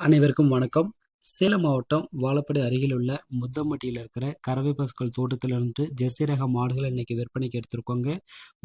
அனைவருக்கும் வணக்கம். சேலம் மாவட்டம் வாழப்படி அருகில் உள்ள முத்தம்பட்டியில் இருக்கிற கறவை பசுக்கள் தோட்டத்திலிருந்து ஜெர்சி ரக மாடுகளை இன்னைக்கு விற்பனைக்கு எடுத்திருக்கோங்க.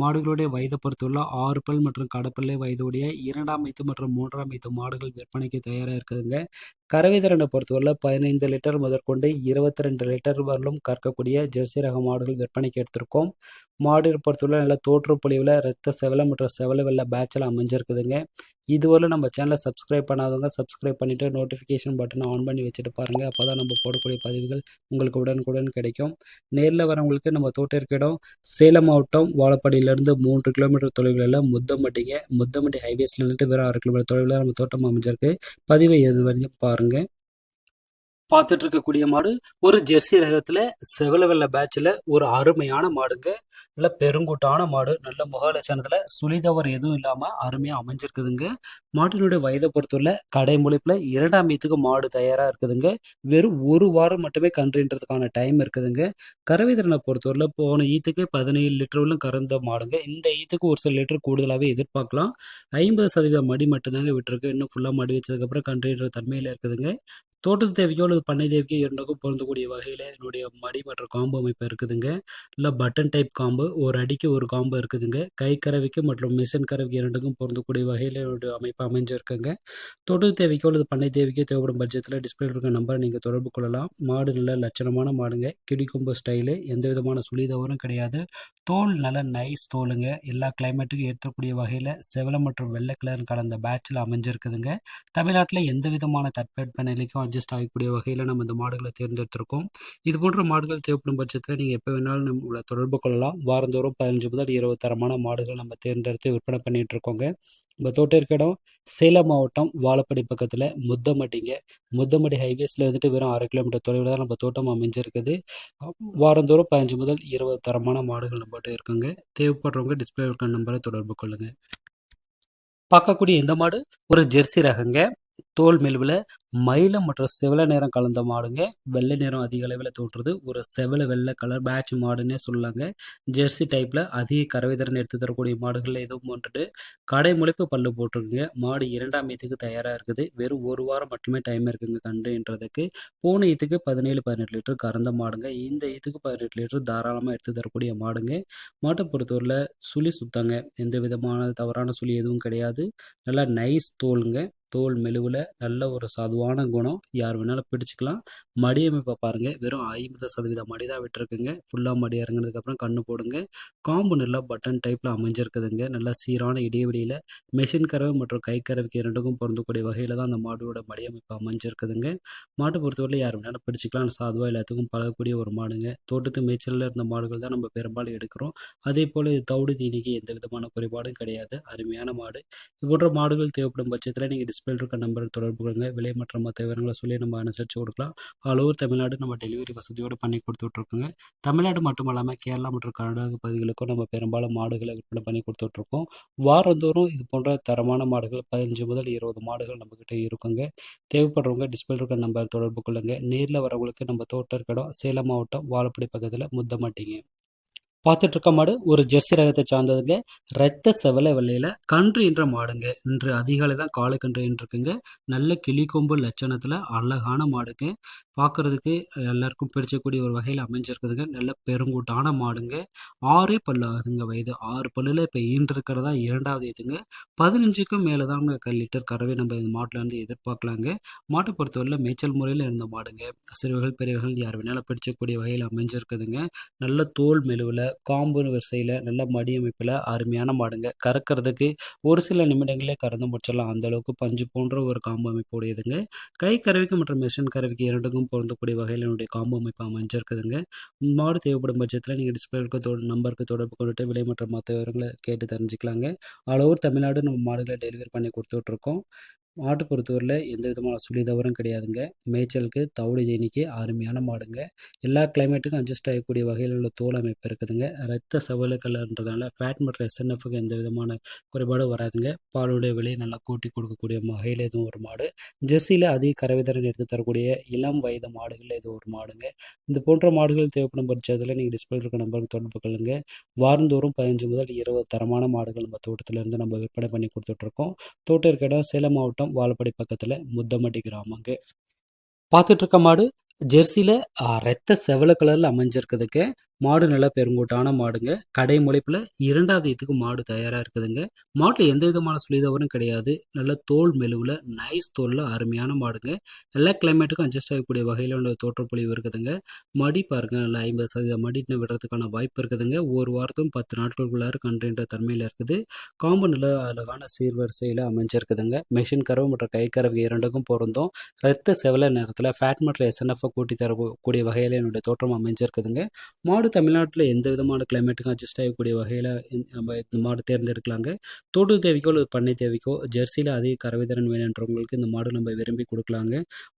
மாடுகளுடைய வயதை பொறுத்துள்ள ஆறு பல் மற்றும் கடப்பல்லை வயதுடைய இரண்டாம் வைத்து மற்றும் மூன்றாம் வைத்து மாடுகள் விற்பனைக்கு தயாராக இருக்குதுங்க. கறவை திறனை பொறுத்தவரை பதினைந்து லிட்டர் முதற்கொண்டு இருபத்தி ரெண்டு லிட்டர் வரலும் கறக்கக்கூடிய ஜெர்சி ரக மாடுகள் விற்பனைக்கு எடுத்திருக்கோம். மாடு பொறுத்தவரை நல்ல புலிவில் ரத்த செவலை மற்றும் செவலை வெள்ள பேட்சில் அமைஞ்சிருக்குதுங்க. இதுவரை நம்ம சேனலை சப்ஸ்கிரைப் பண்ணாதவங்க சப்ஸ்கிரைப் பண்ணிவிட்டு நோட்டிஃபிகேஷன் பட்டனை ஆன் பண்ணி வச்சுட்டு பாருங்கள் அப்போ தான் நம்ம போடக்கூடிய பதிவுகள் உங்களுக்கு உடனுக்குடன் கிடைக்கும். நேரில் வரவங்களுக்கு நம்ம தோட்டிற்கு இடம் சேலம் மாவட்டம் வாழப்பாடியிலேருந்து மூன்று கிலோமீட்டர் தொலைவில் முத்தம்பட்டிங்க. முத்தம்பட்டி ஹைவேஸ்லேருந்து வெறும் ஆறு கிலோமீட்டர் தொலைவில் நம்ம தோட்டம் அமைஞ்சிருக்கு. பதிவை எது வரையும் பாருங்கள் பார்த்துட்டு இருக்கக்கூடிய மாடு ஒரு ஜெர்சி ரகத்தில் செவல வெள்ள பேட்சில் ஒரு அருமையான மாடுங்க. நல்ல பெருங்கூட்டான மாடு. நல்ல முகலட்சணத்தில் சுழிதவர் எதுவும் இல்லாமல் அருமையாக அமைஞ்சிருக்குதுங்க. மாட்டினுடைய வயதை பொறுத்துள்ள கடைமொழிப்பில் இரண்டாம் மீத்துக்கு மாடு தயாராக இருக்குதுங்க. வெறும் ஒரு வாரம் மட்டுமே கன்றுன்றதுக்கான டைம் இருக்குதுங்க. கறவை திறனை பொறுத்தவரையில் போன ஈத்துக்கு பதினேழு லிட்டர்களும் கறந்த மாடுங்க. இந்த ஈத்துக்கு ஒரு சில லிட்டர் கூடுதலாகவே எதிர்பார்க்கலாம். ஐம்பது சதவீதம் மடி மட்டும்தாங்க விட்டுருக்கு. இன்னும் ஃபுல்லாக மடி வச்சதுக்கப்புறம் கன்றுன்ற தன்மையில் இருக்குதுங்க. தோட்டத்து தேவைக்கோ அல்லது பண்ணை தேவைக்கோ இரண்டுக்கும் பொருந்தக்கூடிய வகையில் இதனுடைய மடி மற்றும் காம்பு அமைப்பு இருக்குதுங்க. இல்லை பட்டன் டைப் காம்பு ஒரு அடிக்கு ஒரு காம்பு இருக்குதுங்க. கை கறவைக்கு மற்றும் மிஷின் கறவைக்கு இரண்டுக்கும் பொருந்தக்கூடிய வகையில் இதனுடைய அமைப்பு அமைஞ்சிருக்குங்க. தோட்டத்து தேவைக்கோ அல்லது பண்ணை தேவைக்கோ தேவைப்படும் பட்சத்தில் டிஸ்பிளே இருக்க நம்பரை நீங்கள் தொடர்பு கொள்ளலாம். மாடு நல்ல லட்சணமான மாடுங்க. கிடிக்கொம்பு ஸ்டைலு எந்த விதமான சுழி தவறும் கிடையாது. தோல் நல்ல நைஸ் தோலுங்க. எல்லா கிளைமேட்டுக்கும் ஏற்றக்கூடிய வகையில் செவலை மற்றும் வெள்ளை கலர் கலந்த பேட்சில் அமைஞ்சிருக்குதுங்க. தமிழ்நாட்டில் எந்த விதமான தட்பவெட்ப நிலைக்கும் அட்ஜஸ்ட் ஆகக்கூடிய வகையில் நம்ம இந்த மாடுகளை தேர்ந்தெடுத்திருக்கோம். இது போன்ற மாடுகள் தேவைப்படும் பட்சத்தில் நீங்கள் எப்போ வேணாலும் நம்மளை தொடர்பு கொள்ளலாம். வாரந்தோறும் பதினஞ்சு முதல் இருபது தரமான மாடுகள் நம்ம தேர்ந்தெடுத்து விற்பனை பண்ணிகிட்டு இருக்கோங்க. நம்ம தோட்டம் இருக்க இடம் சேலம் மாவட்டம் வாழப்படி பக்கத்தில் முத்தமட்டிங்க. முத்தமடி ஹைவேஸில் இருந்துட்டு வெறும் அரை கிலோமீட்டர் தொலைவில் தான் நம்ம தோட்டம் அமைஞ்சிருக்குது. வாரந்தோறும் பதினஞ்சு முதல் இருபது தரமான மாடுகள் நம்மகிட்ட இருக்குங்க. தேவைப்படுறவங்க டிஸ்பிளே இருக்க நம்பரை தொடர்பு கொள்ளுங்கள் பார்க்கக்கூடிய இந்த மாடு ஒரு ஜெர்சி ரகங்க. தோல் மெல்வில் மயிலம் மற்றும் செவல நிறம் கலந்த மாடுங்க. வெள்ளை நிறம் அதிக அளவில் தோன்றுறது. ஒரு செவல வெள்ளை கலர் பேட்ச் மாடுன்னே சொல்லலாங்க. ஜெர்சி டைப்பில் அதிக கறவை திறன் எடுத்து தரக்கூடிய மாடுகளில் எதுவும் வந்துட்டு கடை முளைப்பு பல்லு போட்டிருக்குங்க. மாடு இரண்டாம் ஈத்துக்கு தயாராக இருக்குது. வெறும் ஒரு வாரம் மட்டுமே டைம் இருக்குங்க கன்றுன்றதுக்கு. போன ஈத்துக்கு பதினேழு பதினெட்டு லிட்டர் கறந்த மாடுங்க. இந்த ஈத்துக்கு பதினெட்டு லிட்டர் தாராளமாக எடுத்து தரக்கூடிய மாடுங்க. மாட்டை பொறுத்தவரையில் சுழி சுத்தாங்க. எந்த விதமான தவறான சுழி எதுவும் கிடையாது. நல்லா நைஸ் தோலுங்க. தோல் மெழுவில் நல்ல ஒரு சாதுவான குணம். யார் வேணாலும் பிடிச்சிக்கலாம். மடி அமைப்பை பாருங்கள் வெறும் ஐம்பது சதவீதம் மடி தான் விட்டுருக்குங்க. ஃபுல்லாக மடி இறங்கினதுக்கப்புறம் கண்ணு போடுங்க. காம்பு நல்லா பட்டன் டைப்பில் அமைஞ்சிருக்குதுங்க. நல்லா சீரான இடைவெளியில் மெஷின் கறவை மற்றும் கை கறவைக்கு இரண்டுக்கும் பொருந்தக்கூடிய வகையில் தான் அந்த மாடோட மடி அமைப்பு அமைஞ்சிருக்குதுங்க. மாட்டை பொறுத்தவரை யார் வேணாலும் பிடிச்சிக்கலாம் சாதுவாக எல்லாத்துக்கும் பழகக்கூடிய ஒரு மாடுங்க. தோட்டத்து மேய்ச்சலில் இருந்த மாடுகள் தான் நம்ம பெரும்பாலும் எடுக்கிறோம். அதே போல் இது தவிடு தீனிக்கு எந்த விதமான குறைபாடும் கிடையாது. அருமையான மாடு. இது போன்ற மாடுகள் தேவைப்படும் பட்சத்தில் நீங்கள் டிஸ்பிளே இருக்க நம்பர் தொடர்பு கொள்ளுங்க. விலை மற்றும் மற்ற விவரங்களை சொல்லி நம்ம அனுசரித்து கொடுக்கலாம். ஆல் ஓவர் தமிழ்நாடு நம்ம டெலிவரி வசதியோடு பண்ணி கொடுத்துட்ருக்கோங்க. தமிழ்நாடு மட்டும் இல்லாமல் கேரளா மற்றும் கர்நாடக பகுதிகளுக்கும் நம்ம பெரும்பாலும் மாடுகளை விற்பனை பண்ணி கொடுத்துட்ருக்கோம். வாரந்தோறும் இது போன்ற தரமான மாடுகள் பதினஞ்சு முதல் இருபது மாடுகள் நம்மக்கிட்ட இருக்குங்க. தேவைப்படுறவங்க டிஸ்பிளே இருக்க நம்பர் தொடர்பு கொள்ளுங்க. நேரில் வரவங்களுக்கு நம்ம தோட்டம் இருக்கடம் சேலம் மாவட்டம் வாழப்படி பக்கத்தில் முத்தமாட்டிங்க. பார்த்துட்டு இருக்க மாடு ஒரு ஜெர்சி ரகத்தை சார்ந்ததுங்க. ரத்த செவலை வெள்ளையில் கன்று என்ற மாடுங்க. இன்று அதிகாலை தான் காலை கன்று இருக்குங்க நல்ல கிளிக்கொம்பு லட்சணத்தில் அழகான மாடுங்க. பார்க்குறதுக்கு எல்லாருக்கும் பிடிச்சக்கூடிய ஒரு வகையில் அமைஞ்சிருக்குதுங்க. நல்ல பெருங்கூட்டான மாடுங்க. ஆறே பல்லு ஆகுதுங்க வயது. ஆறு பல்லில் இப்போ ஈன்றிருக்கிறதா இரண்டாவது இதுங்க. பதினஞ்சுக்கும் மேலே தாங்க லிட்டர் கறவை நம்ம இந்த மாட்டில் வந்து எதிர்பார்க்கலாங்க. மாட்டை பொறுத்தவரையில் மேய்ச்சல் முறையில் இருந்த மாடுங்க. சிறுவர்கள் பெரியவர்கள் யார் வேணாலும் பிடிச்சக்கூடிய வகையில் அமைஞ்சிருக்குதுங்க. நல்ல தோல் மெழுவில் காம்பு வரிசையில் நல்ல மடி அமைப்பில் அருமையான மாடுங்க. கறக்கிறதுக்கு ஒரு சில நிமிடங்களே கறந்து முடிச்சிடலாம். அந்தளவுக்கு பஞ்சு போன்ற ஒரு காம்பு அமைப்பு உடையதுங்க கை கருவிக்கு மற்றும் மிஷின் கருவிக்கு இரண்டுக்கும் பொருந்தக்கூடிய வகையில் என்னுடைய காம்போ அமைப்பு அமைஞ்சிருக்குதுங்க. மாடு தேவைப்படும் பட்சத்தில் நீங்கள் டிஸ்பிளே தொ நம்பருக்கு தொடர்பு கொண்டுட்டு விலை மற்றும் மற்ற விவரங்களை கேட்டு தெரிஞ்சுக்கலாங்க. அளவு தமிழ்நாடு நம்ம மாடுகளை டெலிவரி பண்ணி கொடுத்துட்ருக்கோம். மாட்டு பொறுத்தவரையில் எந்த விதமான சுழி தவறும் கிடையாதுங்க. மேய்ச்சலுக்கு தவிடு ஜெயினிக்கு அருமையான மாடுங்க. எல்லா கிளைமேட்டுக்கும் அட்ஜஸ்ட் ஆகக்கூடிய வகையில் உள்ள தோல் அமைப்பு இருக்குதுங்க. ரத்த செவலுக்கல்ன்றதுனால ஃபேட் மற்றும் எஸ்என்எஃப்க்கு எந்த விதமான குறைபாடும் வராதுங்க. பாலுடைய விலையை நல்லா கூட்டி கொடுக்கக்கூடிய வகையில் எதுவும் ஒரு மாடு. ஜெர்சியில் அதிக கரவிதரன் எடுத்து தரக்கூடிய இளம் வயது மாடுகளில் இது ஒரு மாடுங்க. இந்த போன்ற மாடுகள் தேவைப்படும் பட்சத்தில் நீங்கள் டிஸ்பிளே இருக்க நம்பருக்கு தொடர்பு கொள்ளுங்க. வாரந்தோறும் பதினஞ்சு முதல் இருபது தரமான மாடுகள் நம்ம தோட்டத்திலேருந்து நம்ம விற்பனை பண்ணி கொடுத்துட்ருக்கோம் தோட்டம் இருக்க இடம் சேலம் மாவட்டம் மாவட்டம் வாழப்பாடி பக்கத்தில் முத்தமட்டி கிராமங்க. பார்த்துட்டு இருக்க மாடு ஜெர்சியில் ரத்த செவல கலரில் அமைஞ்சிருக்குதுங்க. மாடு நல்லா பெருங்கூட்டான மாடுங்க. கடை முளைப்பில் இரண்டாவது இதுக்கு மாடு தயாராக இருக்குதுங்க. மாட்டில் எந்த விதமான சுழிதவரும் கிடையாது. நல்ல தோல் மெலுவில் நைஸ் தோலில் அருமையான மாடுங்க. எல்லா கிளைமேட்டுக்கும் அட்ஜஸ்ட் ஆகக்கூடிய வகையில் உள்ள தோற்றப்பொழிவு இருக்குதுங்க. மடி பாருங்க நல்லா ஐம்பது சதவீதம் மடிட்டு விடுறதுக்கான வாய்ப்பு இருக்குதுங்க. ஒரு வாரத்தும் பத்து நாட்களுக்குள்ளார கன்றுன்ற தன்மையில் இருக்குது. காம்பு நல்ல அழகான சீர்வரிசையில் அமைஞ்சிருக்குதுங்க. மெஷின் கறவு மற்றும் கை கறவு இரண்டுக்கும் பொருந்தும். ரத்த செவல நேரத்தில் ஃபேட் மற்றும் எஸ்என்எஃப் கூட்டி தரக்கூடிய வகையில் என்னுடைய தோற்றம் அமைஞ்சிருக்குதுங்க. மாடு தமிழ்நாட்டில் எந்த விதமான கிளைமேட்டுக்கும் அட்ஜஸ்ட் ஆகக்கூடிய வகையில் நம்ம இந்த மாடு தேர்ந்தெடுக்கலாங்க. தோடு தேவைக்கோ அல்லது பண்ணை தேவைக்கோ ஜெர்சியில் அதிக கறவைத்திறன் வேணுன்றவங்களுக்கு இந்த மாடு நம்ம விரும்பி கொடுக்கலாங்க.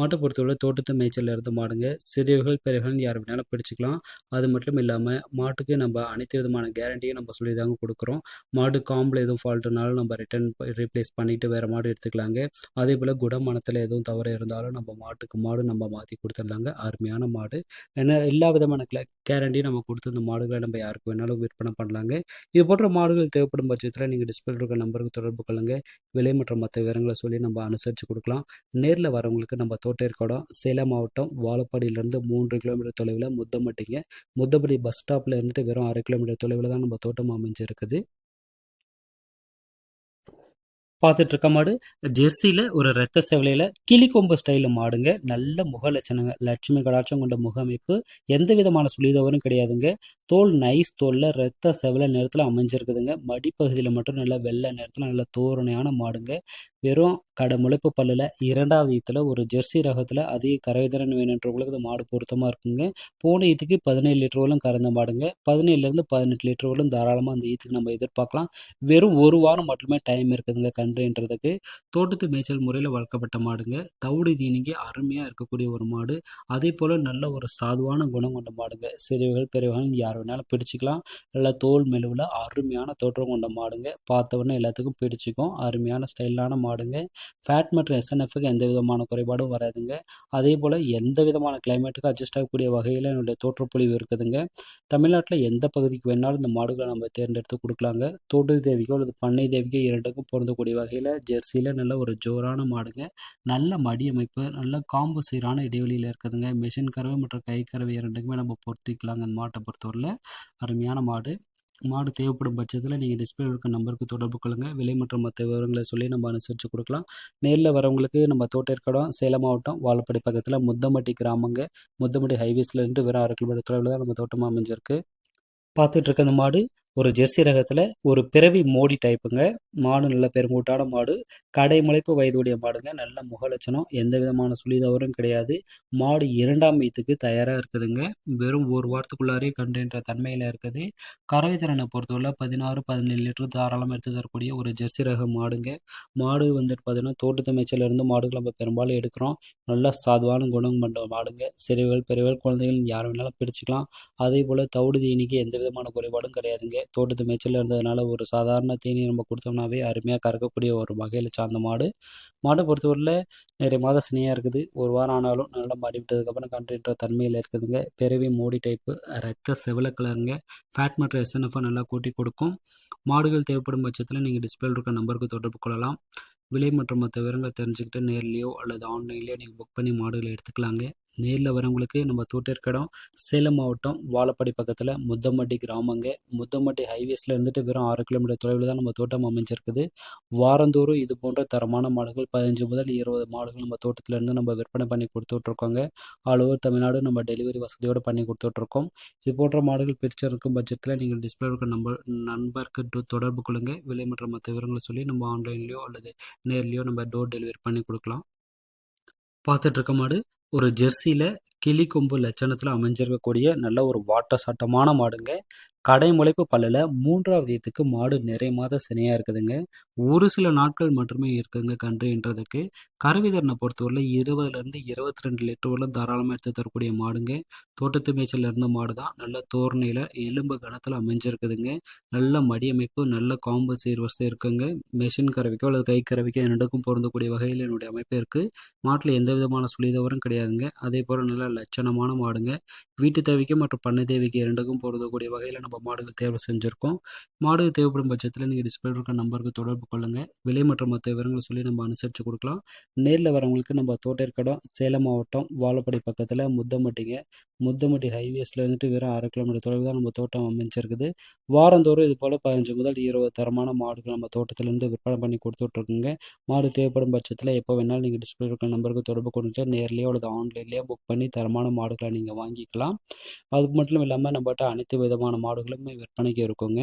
மாட்டை பொறுத்தவரை தோட்டத்து மேய்ச்சலில் இருந்த மாடுங்க. சிறியவர்கள் பெரியவர்கள் யார் வேணாலும் பிடிச்சிக்கலாம். அது மட்டும் இல்லாமல் மாட்டுக்கு நம்ம அனைத்து விதமான கேரண்டியும் நம்ம சொல்லி தாங்க கொடுக்குறோம். மாடு காம்பில் எதுவும் ஃபால்ட்டுனாலும் நம்ம ரிட்டர்ன் ரீப்ளேஸ் பண்ணிவிட்டு வேறு மாடு எடுத்துக்கலாங்க. அதே போல் குடமானத்தில் எதுவும் தவறு இருந்தாலும் நம்ம மாட்டுக்கு மாடு நம்ம மாற்றி கொடுத்துடலாங்க அருமையான மாடு. ஏன்னா எல்லா விதமான கேரண்டியும் நம்ம கொடுத்து இந்த மாடுகளை நம்ம யாருக்கு வேணாலும் விற்பனை பண்ணலாங்க. இது போன்ற மாடுகள் தேவைப்படும் பட்சத்தில் நீங்கள் டிஸ்பிளே இருக்க நம்பருக்கு தொடர்பு கொள்ளுங்க. விலை மற்றும் மற்ற விவரங்களை சொல்லி நம்ம அனுசரித்து கொடுக்கலாம். நேரில் வரவங்களுக்கு நம்ம தோட்டேற்கடம் சேலம் மாவட்டம் வாழப்பாடியிலேருந்து மூன்று கிலோமீட்டர் தொலைவில் முத்தம்பட்டிங்க முத்தப்படி பஸ் ஸ்டாப்பில் இருந்துட்டு வெறும் அரை கிலோமீட்டர் தொலைவில் தான் நம்ம தோட்டம் அமைஞ்சிருக்குது. பார்த்துட்டு இருக்க மாடு. ஜெர்சியில் ஒரு ரத்த செவலையில் கிளிக்கொம்பு ஸ்டைலில் மாடுங்க. நல்ல முக லட்சணங்க லட்சுமி கடாட்சம் கொண்ட முக அமைப்பு எந்த விதமான சுழிதவரும் கிடையாதுங்க. தோல் நைஸ் தோலில் ரத்த செவலை நேரத்தில் அமைஞ்சிருக்குதுங்க. மடிப்பகுதியில் மட்டும் நல்ல வெள்ளை நேரத்தில் நல்ல தோரணையான மாடுங்க. வெறும் கடை முளைப்பு பல்லில் இரண்டாவது ஈத்தில் ஒரு ஜெர்சி ரகத்தில் அதிக கரைதிறன் வேணுன்றவங்களுக்கு இந்த மாடு பொருத்தமாக இருக்குங்க. போன ஈத்துக்கு பதினேழு லிட்டர் வரலும் கறந்த மாடுங்க. பதினேழுலேருந்து பதினெட்டு லிட்டர் வரலும் தாராளமாக அந்த ஈத்துக்கு நம்ம எதிர்பார்க்கலாம். வெறும் ஒரு வாரம் மட்டுமே டைம் இருக்குதுங்க கன்றுன்றதுக்கு. தோட்டத்து மேய்ச்சல் முறையில் வளர்க்கப்பட்ட மாடுங்க. தவிடு தீனிக்கு அருமையாக இருக்கக்கூடிய ஒரு மாடு. அதே போல் நல்ல ஒரு சாதுவான குணம் கொண்ட மாடுங்க. சிறியவர்கள் பெரியவர்கள் யார் வேணாலும் பிடிச்சிக்கலாம். நல்லா தோல் மெலுவில் அருமையான தோற்றம் கொண்ட மாடுங்க. பார்த்தவொடனே எல்லாத்துக்கும் பிடிச்சிக்கும். அருமையான ஸ்டைலான மாடுங்க. ஃபேட் மற்றும் எஸ்என்எஃப்க்கு எந்த விதமான குறைபாடும் வராதுங்க. அதே போல் எந்த விதமான கிளைமேட்டுக்கும் அட்ஜஸ்ட் ஆகக்கூடிய வகையில் என்னுடைய தோற்றப்பொழிவு இருக்குதுங்க. தமிழ்நாட்டில் எந்த பகுதிக்கு வேணாலும் இந்த மாடுகளை நம்ம தேர்ந்தெடுத்து கொடுக்கலாங்க. தோட்டு தேவிக்கோ அல்லது பண்ணை தேவிக்கோ இரண்டுக்கும் பொருந்தக்கூடிய வகையில் ஜெர்சியில் நல்ல ஒரு ஜோரான மாடுங்க. நல்ல மடி அமைப்பு நல்ல காம்பு சீரான இடைவெளியில் இருக்குதுங்க. மிஷின் கறவை மற்றும் கை கறவை இரண்டுக்குமே நம்ம பொருத்திக்கலாங்க அந்த மாட்டை பொறுத்தவரையில். அருமையான மாடு. மாடு தேவைப்படும் பட்சத்தில் நீங்கள் டிஸ்பிளே இருக்க நம்பருக்கு தொடர்பு கொள்ளுங்கள் விலை மற்றும் மற்ற விவரங்களை சொல்லி நம்ம அனுசரித்து கொடுக்கலாம். நேரில் வரவங்களுக்கு நம்ம தோட்டேற்கடம் சேலம் மாவட்டம் வாழப்படி பக்கத்தில் முத்தம்பட்டி கிராமங்க. முத்தம்பட்டி ஹைவேஸ்லேருந்து வெறும் ஆறு கிலோமீட்டர் தொலைவில் தான் நம்ம தோட்டமாக அமைஞ்சிருக்கு. பார்த்துட்டு இருக்க அந்த மாடு ஒரு ஜெர்சி ரகத்தில் ஒரு பிறவி மோடி டைப்புங்க மாடு நல்ல பெருமூட்டான மாடு. கடை முளைப்பு வயதுடைய மாடுங்க. நல்ல முகலட்சணம். எந்த விதமான சுழிதவறும் கிடையாது. மாடு இரண்டாம் வீத்துக்கு தயாராக இருக்குதுங்க. வெறும் ஒரு வாரத்துக்குள்ளாரே கண்டுன்ற தன்மையில் இருக்குது. கறவை திறனை பொறுத்தவரை பதினாறு பதினேழு லிட்டர் தாராளமாக எடுத்து தரக்கூடிய ஒரு ஜெர்சி ரக மாடுங்க. மாடு வந்துட்டு பார்த்தீங்கன்னா தோட்டத்து மேய்ச்சலேருந்து மாடுகள் நம்ம பெரும்பாலும் எடுக்கிறோம். நல்ல சாதுவான குணம் பண்ணுற மாடுங்க. சிறுவர்கள் பெரியவர்கள் குழந்தைகள் யார் வேணாலும் பிடிச்சிக்கலாம் அதே போல் தவிடு தீனிக்கு எந்த விதமான குறைபாடும் கிடையாதுங்க. தோட்டத்து மேய்ச்சல் இருந்ததுனால ஒரு சாதாரண தீனி நம்ம கொடுத்தோம்னாவே அருமையாக கறக்கக்கூடிய ஒரு வகையில் சார்ந்த மாடு. மாடை பொறுத்தவரையில் நிறைய மாத சினியாக இருக்குது. ஒரு வாரம் ஆனாலும் நல்லா மாடி விட்டதுக்கப்புறம் கன்றுன்ற தன்மையில் இருக்குதுங்க. பிறவி மோடி டைப்பு ரத்த செவல கலருங்க ஃபேட் மற்றும் எஸ்என்எஃப்ஆ நல்லா கூட்டி கொடுக்கும். மாடுகள் தேவைப்படும் பட்சத்தில் நீங்கள் டிஸ்பிளே இருக்க நம்பருக்கு தொடர்பு கொள்ளலாம். விலை மற்றும் மற்ற விவரங்கள் தெரிஞ்சுக்கிட்டு நேர்லேயோ அல்லது ஆன்லைன்லேயோ நீங்கள் புக் பண்ணி மாடுகளை எடுத்துக்கலாங்க. நேரில் வரவங்களுக்கு நம்ம தோட்டேற்கடம் சேலம் மாவட்டம் வாழப்பாடி பக்கத்தில் முத்தம்பட்டி கிராமங்க. முத்தம்பட்டி ஹைவேஸில் இருந்துட்டு வெறும் ஆறு கிலோமீட்டர் தொலைவில் தான் நம்ம தோட்டம் அமைஞ்சிருக்குது. வாரந்தோறும் இது போன்ற தரமான மாடுகள் பதினஞ்சு முதல் இருபது மாடுகள் நம்ம தோட்டத்திலேருந்து நம்ம விற்பனை பண்ணி கொடுத்துட்ருக்கோங்க. ஆல் ஓவர் தமிழ்நாடு நம்ம டெலிவரி வசதியோடு பண்ணி கொடுத்துட்ருக்கோம். இது போன்ற மாடுகள் பிரிச்சிருக்கும் பட்சத்தில் நீங்கள் டிஸ்பிளே இருக்க நம்பர் நண்பருக்கு தொடர்பு கொள்ளுங்கள் விலை மற்றும் மற்ற விவரங்களை சொல்லி நம்ம ஆன்லைன்லேயோ அல்லது நேர்லேயோ நம்ம டோர் டெலிவரி பண்ணி கொடுக்கலாம். பார்த்துட்ருக்க மாடு ஒரு ஜெர்சியில் கிளி கொம்பு லட்சணத்தில் அமைஞ்சிருக்கக்கூடிய நல்ல ஒரு வாட்ட சாட்டமான மாடுங்க. கடை முளைப்பு பல்லில் மூன்றாவது ஈத்துக்கு மாடு நிறைய மாத சினையாக இருக்குதுங்க. ஒரு சில நாட்கள் மட்டுமே இருக்குதுங்க கன்றுன்றதுக்கு. கருவிதரனை பொறுத்தவரையில் இருபதுலேருந்து இருபத்தி ரெண்டு லிட்டர் வரலும் தாராளமாக எடுத்து தரக்கூடிய மாடுங்க. தோட்டத்து மேய்ச்சல் இருந்த மாடு தான் நல்ல தோரணையில் எலும்பு கணத்தில் அமைஞ்சிருக்குதுங்க. நல்ல மடியமைப்பு நல்ல காம்பு சீர்வரிசை இருக்குங்க. மெஷின் கறவைக்கோ அல்லது கை கறவைக்கோ ரெண்டுக்கும் பொருந்தக்கூடிய வகையில் என்னுடைய அமைப்பு இருக்குது மாட்டில் எந்த விதமான சுழிதவரும் கிடையாதுங்க. அதே போல் நல்ல லட்சணமான மாடுங்க. வீட்டு தேவைக்கு மற்றும் பண்ணை தேவைக்கு இரண்டுக்கும் பொருந்தக்கூடிய வகையில் நம்ம நம்ம மாடுகள் தேர்வு செஞ்சுருக்கோம். மாடுகள் தேவைப்படும் பட்சத்தில் நீங்கள் டிஸ்பிளே இருக்க நம்பருக்கு தொடர்பு கொள்ளுங்கள் விலை மற்றும் மற்ற விவரங்களை சொல்லி நம்ம அனுசரித்து கொடுக்கலாம். நேரில் வரவங்களுக்கு நம்ம தோட்டேற்கடம் சேலம் மாவட்டம் வாழப்படி பக்கத்தில் முத்தம்பட்டிங்க முத்தமட்டி ஹைவேஸில் இருந்துட்டு வெறும் அரை கிலோமீட்டர் தொலைவு தான் நம்ம தோட்டம் அமைஞ்சிருக்குது. வாரந்தோறும் இது போல் பதினஞ்சு முதல் இருபது தரமான மாடுகள் நம்ம தோட்டத்திலேருந்து விற்பனை பண்ணி கொடுத்துட்ருக்குங்க. மாடு தேவைப்படும் பட்சத்தில் எப்போ வேணாலும் நீங்கள் டிஸ்பிளே இருக்கிற நம்பருக்கு தொடர்பு கொண்டுட்டு நேர்லேயோ அல்லது ஆன்லைன்லேயோ புக் பண்ணி தரமான மாடுகளை நீங்கள் வாங்கிக்கலாம். அது மட்டும் இல்லாமல் நம்மகிட்ட அனைத்து விதமான மாடுகளுமே விற்பனைக்கு இருக்குங்க.